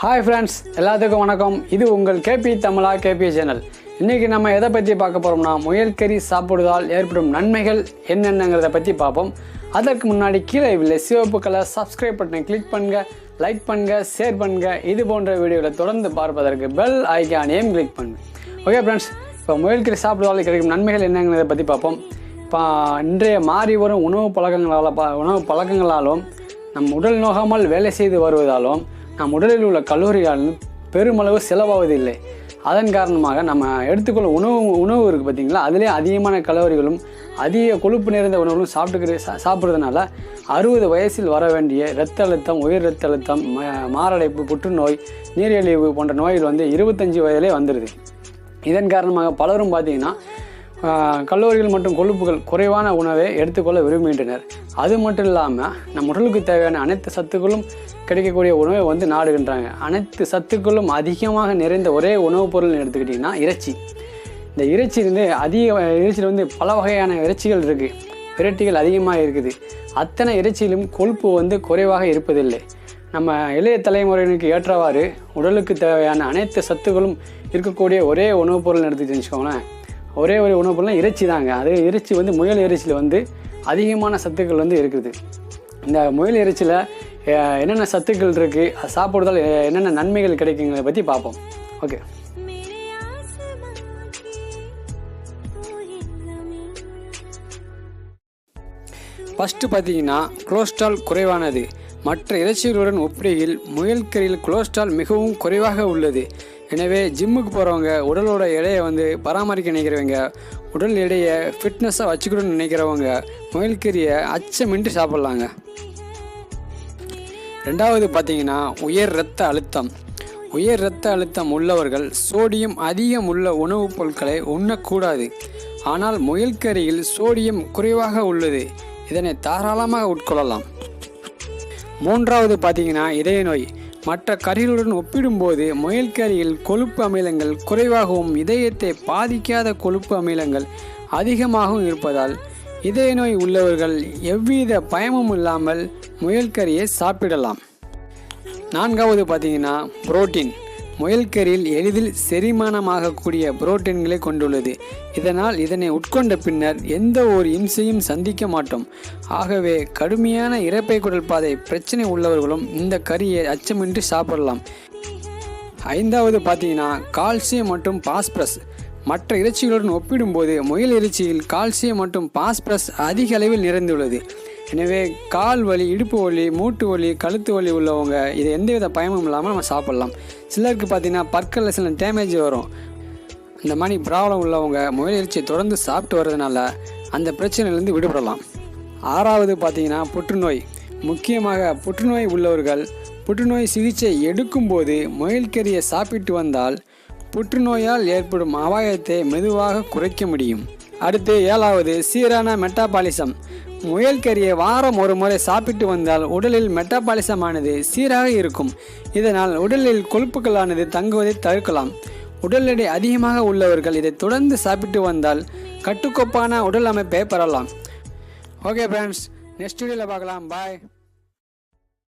Hi friends எல்லாத்துக்கும் வணக்கம். இது உங்கள் கேபி தமிழா கேபி சேனல் இன்றைக்கி நம்ம எதை பற்றி பார்க்க போகிறோம்னா முயல்கறி சாப்பிடுவதால் ஏற்படும் நன்மைகள் என்னென்னங்கிறத பற்றி பார்ப்போம். அதற்கு முன்னாடி கீழே இல்லை சிவப்பு கலர் சப்ஸ்கிரைப் பட்டனை கிளிக் பண்ணுங்க லைக் பண்ணுங்க ஷேர் பண்ணுங்க. இது போன்ற வீடியோவில் தொடர்ந்து பார்ப்பதற்கு பெல் ஐக்கானையும் கிளிக் பண்ணுங்க. ஓகே ஃப்ரெண்ட்ஸ் இப்போ முயல்கறி சாப்பிடுவதால் கிடைக்கும் நன்மைகள் என்னங்கிறத பற்றி பார்ப்போம். இப்போ இன்றைய மாறி வரும் உணவு பழக்கங்களால் உணவு பழக்கங்களாலும் நம் உடல் நோகாமல் வேலை செய்து வருவதாலும் நம் உடலில் உள்ள கல்லூரிகள் பெருமளவு செலவாவதில்லை. அதன் காரணமாக நம்ம எடுத்துக்கொள்ள உணவு உணவு இருக்குது பார்த்தீங்களா? அதிலே அதிகமான கலோரிகளும் அதிக கொழுப்பு நிறைந்த உணவுகளும் சாப்பிட்டுக்கிற சா சாப்பிட்றதுனால அறுபது வயசில் வர வேண்டிய இரத்த அழுத்தம் உயர் இரத்த அழுத்தம் மாரடைப்பு புற்றுநோய் நீரிழிவு போன்ற நோய்கள் வந்து இருபத்தஞ்சி வயதிலே வந்துடுது இதன் காரணமாக பலரும் பார்த்தீங்கன்னா கல்லூரிகள் கல்லோரிகள் மற்றும் கொழுப்புகள் குறைவான உணவை எடுத்துக்கொள்ள விரும்புகின்றனர். அது மட்டும் இல்லாமல் நம் உடலுக்கு தேவையான அனைத்து சத்துக்களும் கிடைக்கக்கூடிய உணவை வந்து நாடுகின்றாங்க. அனைத்து சத்துக்களும் அதிகமாக நிறைந்த ஒரே உணவுப் பொருள் எடுத்துக்கிட்டிங்கன்னா இறைச்சி. இந்த இறைச்சி வந்து அதிக இறைச்சியில் வந்து பல வகையான இறைச்சிகள் இருக்குது விரட்டிகள் அதிகமாக இருக்குது. அத்தனை இறைச்சியிலும் கொழுப்பு வந்து குறைவாக இருப்பதில்லை. நம்ம இளைய தலைமுறையினருக்கு ஏற்றவாறு உடலுக்கு தேவையான அனைத்து சத்துக்களும் இருக்கக்கூடிய ஒரே உணவுப் பொருள் எடுத்துக்கிட்டு வச்சுக்கோங்களேன். ஒரே ஒரு உணவு பொருள்லாம் இறைச்சி தாங்க. அது இறைச்சி வந்து முயல் இறைச்சியில் வந்து அதிகமான சத்துக்கள் வந்து இருக்குது. இந்த முயல் இறைச்சியில் என்னென்ன சத்துக்கள் இருக்குது அது சாப்பிடுறதால் என்னென்ன நன்மைகள் கிடைக்குங்கிறத பற்றி பார்ப்போம். ஓகே. ஃபஸ்ட்டு பார்த்தீங்கன்னா குளோஸ்ட்ரால் குறைவானது. மற்ற இறைச்சிகளுடன் ஒப்பிடையில் முயல் கறியில் குளோஸ்ட்ரால் மிகவும் குறைவாக உள்ளது. எனவே ஜிம்முக்கு போகிறவங்க உடலோட எடையை வந்து பராமரிக்க நினைக்கிறவங்க உடல் எடையை ஃபிட்னஸாக வச்சுக்கணும்னு நினைக்கிறவங்க முயல்கறியை அச்சமின்றி சாப்பிட்லாங்க. ரெண்டாவது பார்த்தீங்கன்னா உயர் இரத்த அழுத்தம். உயர் இரத்த அழுத்தம் உள்ளவர்கள் சோடியம் அதிகம் உள்ள உணவுப் பொருட்களை உண்ணக்கூடாது. ஆனால் முயல்கறியில் சோடியம் குறைவாக உள்ளது. இதனை தாராளமாக உட்கொள்ளலாம். மூன்றாவது பார்த்தீங்கன்னா இதய நோய். மற்ற கறிகளுடன் ஒப்பிடும்போது முயல்கறியில் கொழுப்பு அமிலங்கள் குறைவாகவும் இதயத்தை பாதிக்காத கொழுப்பு அமிலங்கள் அதிகமாகவும் இருப்பதால் இதய நோய் உள்ளவர்கள் எவ்வித பயமும் இல்லாமல் முயல்கறியை சாப்பிடலாம். நான்காவது பார்த்தீங்கன்னா புரோட்டீன். முயல்கறியில் எளிதில் செரிமானமாகக்கூடிய புரோட்டீன்களை கொண்டுள்ளது. இதனால் இதனை உட்கொண்ட பின்னர் எந்த ஒரு இம்சையும் சந்திக்க மாட்டோம். ஆகவே கடுமையான இறப்பை குடல் பாதை பிரச்சனை உள்ளவர்களும் இந்த கறியை அச்சமின்றி சாப்பிடலாம். ஐந்தாவது பார்த்தீங்கன்னா கால்சியம் மற்றும் பாஸ்பரஸ். மற்ற இறைச்சிகளுடன் ஒப்பிடும்போது முயல் இறைச்சியில் கால்சியம் மற்றும் பாஸ்பரஸ் அதிக அளவில் நிறைந்துள்ளது. எனவே கால் வலி இடுப்பு வலி மூட்டு வலி கழுத்து வலி உள்ளவங்க இது எந்தவித பயமும் இல்லாமல் நம்ம சாப்பிட்லாம். சிலருக்கு பார்த்தீங்கன்னா பற்களில் சில டேமேஜ் வரும். இந்த மாதிரி ப்ராப்ளம் உள்ளவங்க முயல் இறைச்சியை தொடர்ந்து சாப்பிட்டு வர்றதுனால அந்த பிரச்சனையிலேருந்து விடுபடலாம். ஆறாவது பார்த்திங்கன்னா புற்றுநோய். முக்கியமாக புற்றுநோய் உள்ளவர்கள் புற்றுநோய் சிகிச்சை எடுக்கும்போது முயல்கறியை சாப்பிட்டு வந்தால் புற்றுநோயால் ஏற்படும் அபாயத்தை மெதுவாக குறைக்க முடியும். அடுத்து ஏழாவது சீரான மெட்டாபாலிசம். முயல்கறியை வாரம் ஒரு முறை சாப்பிட்டு வந்தால் உடலில் மெட்டாபாலிசமானது சீராக இருக்கும். இதனால் உடலில் கொழுப்புகளானது தங்குவதை தவிர்க்கலாம். உடல் எடை அதிகமாக உள்ளவர்கள் இதை தொடர்ந்து சாப்பிட்டு வந்தால் கட்டுக்கோப்பான உடல் அமைப்பை பெறலாம். ஓகே ஃப்ரெண்ட்ஸ் நெக்ஸ்ட் வீடியோவில் பார்க்கலாம். பாய்